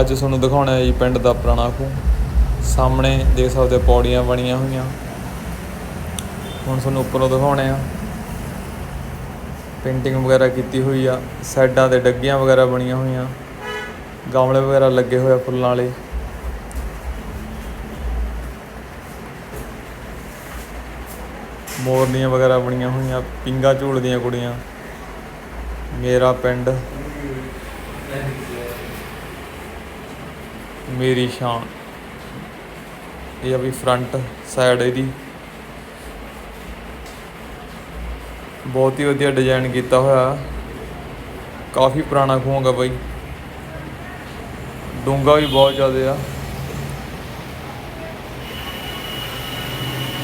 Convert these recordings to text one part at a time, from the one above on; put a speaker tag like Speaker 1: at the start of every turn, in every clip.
Speaker 1: ਅੱਜ ਤੁਹਾਨੂੰ ਦਿਖਾਉਣਾ ਹੈ ਜੀ ਪਿੰਡ ਦਾ ਪੁਰਾਣਾ ਖੂਹ। ਸਾਹਮਣੇ ਦੇਖ ਸਕਦੇ ਪੌੜੀਆਂ ਬਣੀਆਂ ਹੋਈਆਂ। ਹੁਣ ਤੁਹਾਨੂੰ ਉੱਪਰੋਂ ਦਿਖਾਉਣੇ ਆ। ਪੇਂਟਿੰਗ ਵਗੈਰਾ ਕੀਤੀ ਹੋਈ ਆ। ਸਾਈਡਾਂ ਤੇ ਡੱਗੀਆਂ ਵਗੈਰਾ ਬਣੀਆਂ ਹੋਈਆਂ। ਗਮਲੇ ਵਗੈਰਾ ਲੱਗੇ ਹੋਏ ਆ ਫੁੱਲਾਂ ਵਾਲੇ। ਮੋਰਨੀਆਂ ਵਗੈਰਾ ਬਣੀਆਂ ਹੋਈਆਂ, ਪਿੰਗਾ ਝੂਲਦੀਆਂ ਕੁੜੀਆਂ। ਮੇਰਾ ਪਿੰਡ। ਮੇਰੀ ਸ਼ਾਨ। ਇਹ ਆ ਵੀ ਫਰੰਟ ਸਾਈਡ ਇਹਦੀ। ਬਹੁਤ ਹੀ ਵਧੀਆ ਡਿਜ਼ਾਈਨ ਕੀਤਾ ਹੋਇਆ। ਕਾਫੀ ਪੁਰਾਣਾ ਖੂਹ ਹੈਗਾ ਬਾਈ। ਡੂੰਘਾ ਵੀ ਬਹੁਤ ਜ਼ਿਆਦਾ ਆ।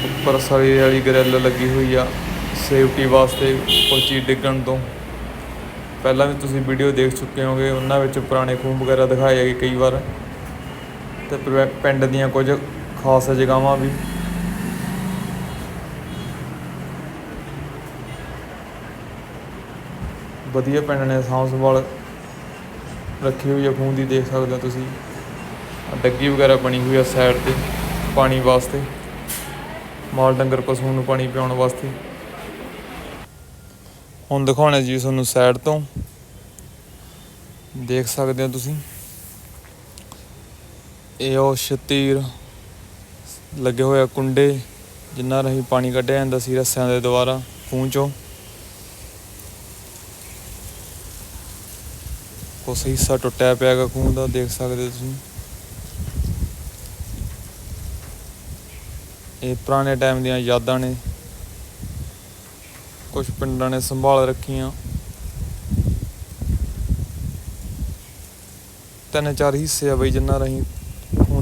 Speaker 1: ਉੱਪਰ ਸਰੀ ਵਾਲੀ ਗ੍ਰਿਲ ਲੱਗੀ ਹੋਈ ਆ। ਸੇਫਟੀ ਵਾਸਤੇ ਕੋਈ ਚੀਜ਼ ਡਿੱਗਣ ਤੋਂ। ਪਹਿਲਾਂ ਵੀ ਤੁਸੀਂ ਵੀਡੀਓ ਦੇਖ ਚੁੱਕੇ ਹੋਗੇ ਉਹਨਾਂ ਵਿੱਚ ਪੁਰਾਣੇ ਖੂਹ ਵਗੈਰਾ ਦਿਖਾਏ ਗਏ ਕਈ ਵਾਰ। ਤੇ ਪਿੰਡ ਦੀਆਂ ਕੁਝ ਖਾਸ ਜਗ੍ਹਾਵਾਂ ਵੀ। ਵਧੀਆ ਪਿੰਡ ਨੇ ਸਾਂਭ ਸੰਭਾਲ ਰੱਖੀ ਹੋਈ ਆ ਖੂਨ ਦੀ ਦੇਖ ਸਕਦੇ ਹੋ ਤੁਸੀਂ। ਡੱਗੀ ਵਗੈਰਾ ਬਣੀ ਹੋਈ ਆ ਸਾਈਡ ਤੇ, ਪਾਣੀ ਵਾਸਤੇ। ਮਾਲ ਡੰਗਰ ਪਸ਼ੂ ਨੂੰ ਪਾਣੀ ਪਿਆਉਣ ਵਾਸਤੇ। ਹੁਣ ਦਿਖਾਉਣਾ ਜੀ ਤੁਹਾਨੂੰ ਸਾਈਡ ਤੋਂ। ਦੇਖ ਸਕਦੇ ਹੋ ਤੁਸੀਂ। ਇਹ ਉਹ ਸ਼ਤੀਰ ਲੱਗੇ ਹੋਏ ਆ ਕੁੰਡੇ ਜਿੰਨਾ ਰਾਹੀਂ ਪਾਣੀ ਕੱਢਿਆ ਜਾਂਦਾ ਸੀ ਰਸਿਆਂ ਦੇ ਦੁਆਰਾ ਖੂਹ ਚੋਂ। ਕੁਛ ਹਿੱਸਾ ਟੁੱਟਿਆ ਪਿਆ ਹੈਗਾ ਖੂਹ ਦਾ, ਦੇਖ ਸਕਦੇ ਤੁਸੀਂ। ਇਹ ਪੁਰਾਣੇ ਟਾਈਮ ਦੀਆਂ ਯਾਦਾਂ ਨੇ। ਕੁਝ ਪਿੰਡਾਂ ਨੇ ਸੰਭਾਲ ਰੱਖੀਆਂ। ਤਿੰਨ ਚਾਰ ਹਿੱਸੇ ਆ ਬਈ ਜਿੰਨਾ ਰਾਹੀਂ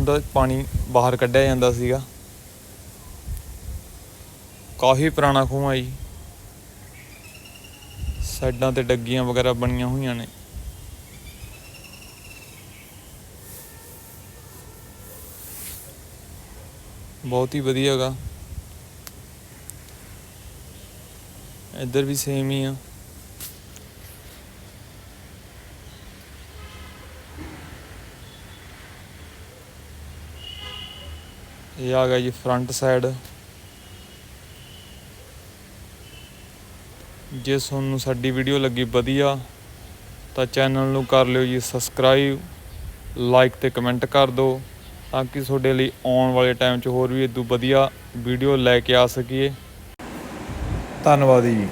Speaker 1: ਦਾ ਪਾਣੀ ਬਾਹਰ ਕੱਢਿਆ ਜਾਂਦਾ ਸੀਗਾ। ਕਾਫੀ ਪੁਰਾਣਾ ਖੂਹ ਆ ਜੀ। ਸਾਈਡਾਂ ਤੇ ਡੱਗੀਆਂ ਵਗੈਰਾ ਬਣੀਆਂ ਹੋਈਆਂ ਨੇ। ਬਹੁਤ ਹੀ ਵਧੀਆ ਹੈਗਾ ਇੱਧਰ ਵੀ ਸੇਮ ਹੀ ਆ। ਇਹ ਆ ਗਿਆ ਜੀ ਫਰੰਟ ਸਾਈਡ ਜੇ ਤੁਹਾਨੂੰ ਸਾਡੀ ਵੀਡੀਓ ਲੱਗੀ ਵਧੀਆ, ਤਾਂ ਚੈਨਲ ਨੂੰ ਕਰ ਲਿਓ ਜੀ ਸਬਸਕ੍ਰਾਈਬ ਲਾਈਕ ਤੇ ਕਮੈਂਟ ਕਰ ਦਿਓ, ਤਾਂ ਕਿ ਤੁਹਾਡੇ ਲਈ ਆਉਣ ਵਾਲੇ ਟਾਈਮ 'ਚ ਹੋਰ ਵੀ ਇਦੋਂ ਵਧੀਆ ਵੀਡੀਓ ਲੈ ਕੇ ਆ ਸਕੀਏ। ਧੰਨਵਾਦ ਜੀ।